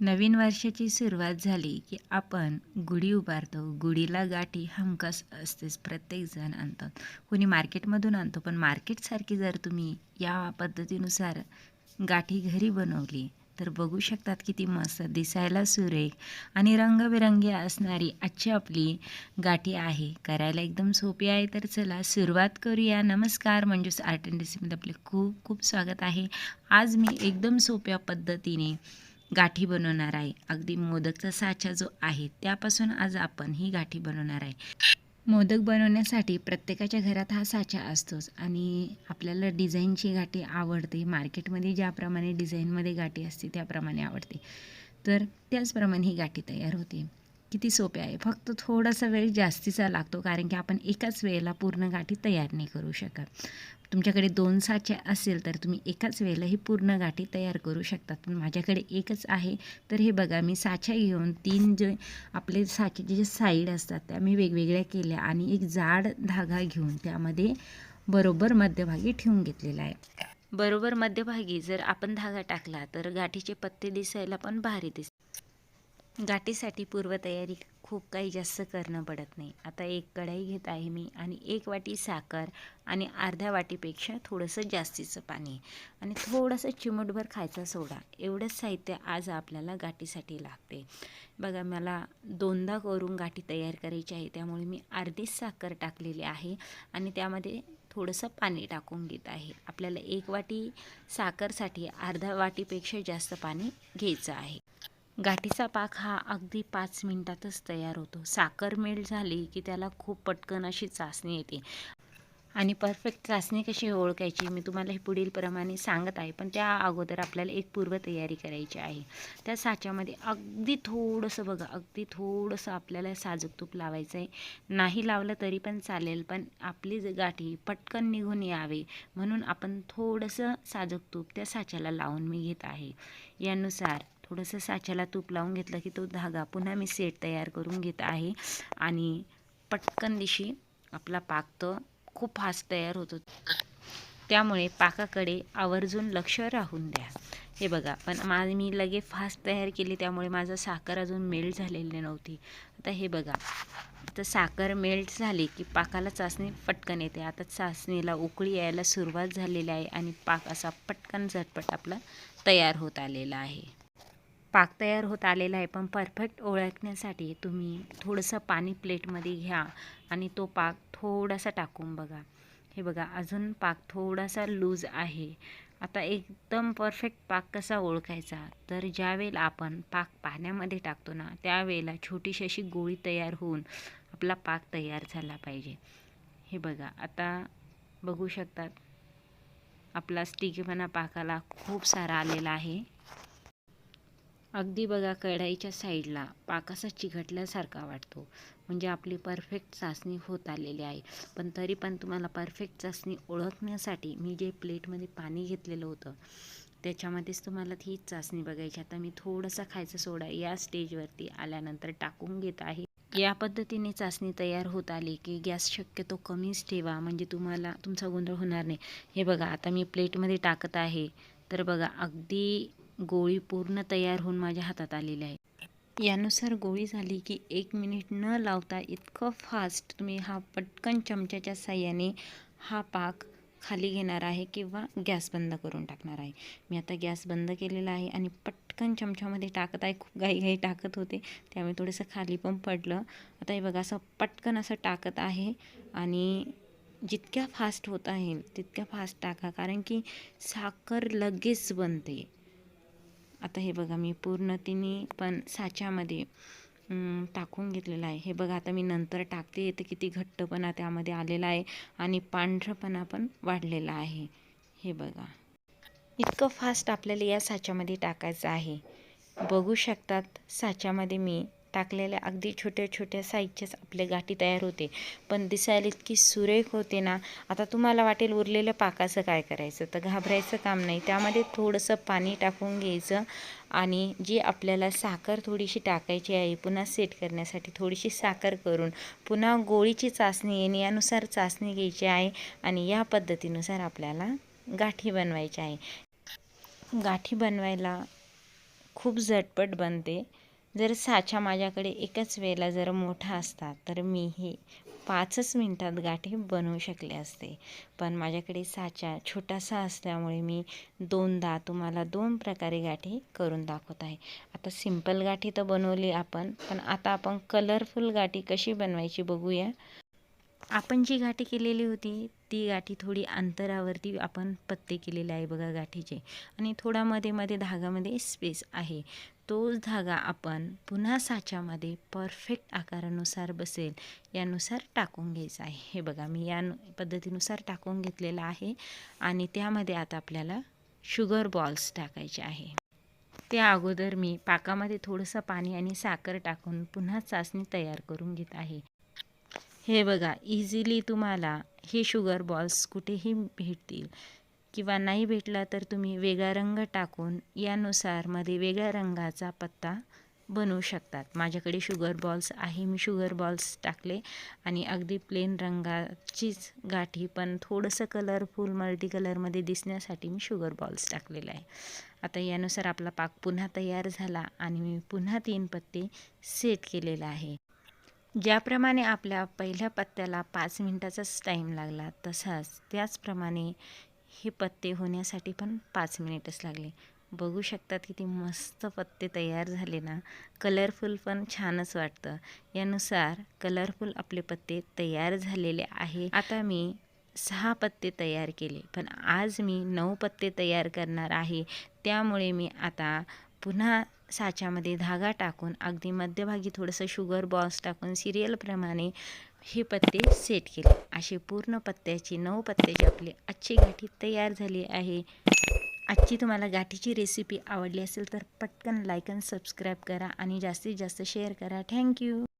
नवीन वर्षाची सुरुवात झाली की आपण गुढी उभारतो. गुढीला गाठी हमखास असतेच. प्रत्येकजण आणतात. कोणी मार्केटमधून आणतो पण मार्केटसारखी जर तुम्ही या पद्धतीनुसार गाठी घरी बनवली तर बघू शकतात किती मस्त दिसायला सुरेख आणि रंगबिरंगी असणारी आजची आपली गाठी आहे. करायला एकदम सोपी आहे तर चला सुरुवात करूया. नमस्कार म्हणजेच आर्ट अँड डिसीमध्ये आपले खूप खूप स्वागत आहे. आज मी एकदम सोप्या पद्धतीने गाठी बनवणार आहे. अगदी मोदकचा साचा जो आहे त्यापासून आज आपण ही गाठी बनवणार आहे. मोदक बनवण्यासाठी प्रत्येकाच्या घरात हा साचा असतोच आणि आपल्याला डिझाईनची गाठी आवडते. मार्केटमध्ये ज्याप्रमाणे डिझाईनमध्ये गाठी असते त्याप्रमाणे आवडते. तर त्याचप्रमाणे ही गाठी तयार होते. किती सोपे आहे. फक्त थोडासा वेळ जास्तीचा लागतो कारण की आपण एकाच वेळेला पूर्ण गाठी तयार नाही करू शकत. तुमच्याकडे दोन साचे असेल तर तुम्ही एकाच वेळेला ही पूर्ण गाठी तयार करू शकतात पण माझ्याकडे एकच आहे तर हे बघा मी साच्या घेऊन तीन जे आपले साचेचे जे साईड असतात त्या मी वेगवेगळ्या केल्या आणि एक जाड धागा घेऊन त्यामध्ये बरोबर मध्यभागी ठेवून घेतलेला आहे. बरोबर मध्यभागी जर आपण धागा टाकला तर गाठीचे पत्ते दिसायला पण भारी दिसतात. गाठीसाठी पूर्वतयारी खूप काही जास्त करणं पडत नाही. आता एक कढाई घेत आहे मी आणि एक वाटी साखर आणि अर्ध्या वाटीपेक्षा थोडंसं जास्तीचं पाणी. आणि थोडंसं चिमटभर खायचा सोडा. एवढंच साहित्य आज आपल्याला गाठीसाठी लागते. बघा मला दोनदा करून गाठी तयार करायची आहे. त्यामुळे मी अर्धीच साखर टाकलेली आहे आणि त्यामध्ये थोडंसं पाणी टाकून घेत आहे. आपल्याला एक वाटी साखरसाठी अर्ध्या वाटीपेक्षा जास्त पाणी घ्यायचं आहे. गाठीचा पाक हा अगदी पाच मिनटातच तयार होतो. साखर मेल्ट झाली की त्याला खूप पटकन अशी चाचणी येते. आणि परफेक्ट चाचणी कशी ओळखायची मी तुम्हाला हे पुढील प्रमाणे सांगत आहे. पण त्या अगोदर आपल्याला एक पूर्वतयारी करायची आहे. त्या साच्यामध्ये अगदी थोडंसं बघा अगदी थोडंसं आपल्याला साजूक तूप लावायचं आहे नाही लावलं तरी पण चालेल पण आपली गाठी पटकन निघून यावे म्हणून आपण थोडंसं साजूक तूप त्या साच्याला लावून मी घेत आहे. यानुसार थोडंसं साच्याला तूप लावून घेतलं की तो धागा पुन्हा मी सेट तयार करून घेत आहे. आणि पटकन दिशी आपला पाक तर खूप फास्ट तयार होतो त्यामुळे पाकाकडे आवर्जून लक्ष राहून द्या. हे बघा पण मा मी लगे फास्ट तयार केली त्यामुळे माझा साखर अजून मेल्ट झालेली नव्हती. आता हे बघा तर साखर मेल्ट झाली की पाकाला चाचणी पटकन येते. आता चाचणीला उकळी यायला सुरुवात झालेली आहे आणि पाक असा पटकन झटपट आपला तयार होत आलेला आहे. पाक तयार होत आलेला आहे. पण परफेक्ट ओळखण्यासाठी तुम्ही थोडंसं पाणी प्लेटमध्ये घ्या आणि तो पाक थोडासा टाकून बघा. हे बघा अजून पाक थोडासा लूज आहे. आता एकदम परफेक्ट पाक कसा ओळखायचा? तर ज्यावेळेला आपण पाक पाण्यामध्ये टाकतो ना त्यावेळेला छोटीशी अशी गोळी तयार होऊन आपला पाक तयार झाला पाहिजे. हे बघा आता बघू शकतात. आपला स्टिकीपणा पाकाला खूप सारा आलेला आहे. अगदी बघा कढाईच्या साईडला पाक असा चिघटल्यासारखा वाटतो. म्हणजे आपली परफेक्ट चाचणी होत आलेली आहे. पण तरी पण तुम्हाला परफेक्ट चाचणी ओळखण्यासाठी मी जे प्लेटमध्ये पाणी घेतलेलं होतं त्याच्यामध्येच तुम्हाला तीच चाचणी बघायची. आता मी थोडंसं खायचं सोडा या स्टेजवरती आल्यानंतर टाकून घेत आहे. या पद्धतीने चाचणी तयार होत आली की गॅस शक्यतो कमीच ठेवा. म्हणजे तुम्हाला तुमचा गोंधळ होणार नाही. हे बघा आता मी प्लेटमध्ये टाकत आहे. तर बघा अगदी गोळी पूर्ण तयार होऊन माझ्या हातात आलेली आहे. यानुसार गोळी झाली की एक मिनिट न लावता इतकं फास्ट तुम्ही हा पटकन चमच्याच्या साह्याने हा पाक खाली घेणार आहे किंवा गॅस बंद करून टाकणार आहे. मी आता गॅस बंद केलेला आहे आणि पटकन चमच्यामध्ये टाकत आहे. खूप घाई टाकत होते. त्यामुळे थोडंसं खाली पण पडलं. आता हे बघा असं पटकन असं टाकत आहे आणि जितक्या फास्ट होत आहे तितक्या फास्ट टाका. कारण की साखर लगेच बनते. आता हे बघा मी पूर्ण तिन्ही पण साच्यामध्ये टाकून घेतलेलं आहे. हे बघा आता मी नंतर टाकते. तर किती घट्टपणा त्यामध्ये आलेला आहे आणि पांढरपणा पण वाढलेला आहे. हे बघा. इतकं फास्ट आपल्याला या साच्यामध्ये टाकायचं आहे. बघू शकतात साच्यामध्ये मी टाकलेल्या अगदी छोट्या छोट्या साईजच्याच आपले गाठी तयार होते. पण दिसायला इतकी सुरेख होते ना. आता तुम्हाला वाटेल उरलेलं पाकाचं काय करायचं? तर घाबरायचं काम नाही. त्यामध्ये थोडंसं पाणी टाकून घ्यायचं आणि जी आपल्याला साखर थोडीशी टाकायची आहे पुन्हा सेट करण्यासाठी थोडीशी साखर करून पुन्हा गोळीची चाचणी येणे यानुसार चाचणी घ्यायची आहे आणि या पद्धतीनुसार आपल्याला गाठी बनवायची आहे. गाठी बनवायला खूप झटपट बनते. जर साचा माझ्याकडे एकाच वेळेला जर मोठा असता तर मी हे पाचच मिनटात गाठी बनवू शकले असते. पण माझ्याकडे साचा छोटासा असल्यामुळे मी दोनदा तुम्हाला दोन प्रकारे गाठी करून दाखवत आहे. आता सिंपल गाठी तर बनवली आपण पण आता आपण कलरफुल गाठी कशी बनवायची बघूया. आपण जी गाठी केलेली होती ती गाठी थोडी अंतरावरती आपण पत्ते केलेले आहे बघा गाठीचे. आणि थोडा मध्ये मध्ये धागामध्ये स्पेस आहे. तोच धागा आपण पुन्हा साच्यामध्ये परफेक्ट आकारानुसार बसेल यानुसार टाकून घ्यायचा आहे. हे बघा मी या पद्धतीनुसार टाकून घेतलेला आहे आणि त्यामध्ये आता आपल्याला शुगर बॉल्स टाकायचे आहे. त्या अगोदर मी पाकामध्ये थोडंसं पाणी आणि साखर टाकून पुन्हा चाचणी तयार करून घेत आहे. हे बघा इझिली तुम्हाला हे शुगर बॉल्स कुठेही भेटतील. किंवा नाही भेटला तर तुम्ही वेगळा रंग टाकून यानुसारमध्ये वेगळ्या रंगाचा पत्ता बनवू शकतात. माझ्याकडे शुगर बॉल्स आहे. मी शुगर बॉल्स टाकले आणि अगदी प्लेन रंगाचीच गाठी पण थोडंसं कलरफुल मल्टी कलरमध्ये दिसण्यासाठी मी शुगर बॉल्स टाकलेला आहे. आता यानुसार आपला पाक पुन्हा तयार झाला आणि मी पुन्हा तीन पत्ते सेट केलेला आहे. ज्याप्रमाणे आपल्या पहिल्या पत्त्याला पाच मिनटाचाच टाईम लागला तसाच त्याचप्रमाणे हे पत्ते होण्यासाठी पण पाच मिनिटच लागले. बघू शकतात किती मस्त पत्ते तयार झाले ना. कलरफुल पण छानच वाटतं. यानुसार कलरफुल आपले पत्ते तयार झालेले आहे. आता मी सहा पत्ते तयार केले पण आज मी नऊ पत्ते तयार करणार आहे. त्यामुळे मी आता पुन्हा साच्यामध्ये धागा टाकून अगदी मध्यभागी थोडंसं शुगर बॉल्स टाकून सिरियलप्रमाणे हे पत्ते सेट केले. असे पूर्ण पत्त्याची नऊ पत्त्याची आपली आजची गाठी तयार झाली आहे. आजची तुम्हाला गाठीची रेसिपी आवडली असेल तर पटकन लाईक आणि सबस्क्राईब करा आणि जास्तीत जास्त शेअर करा. थँक्यू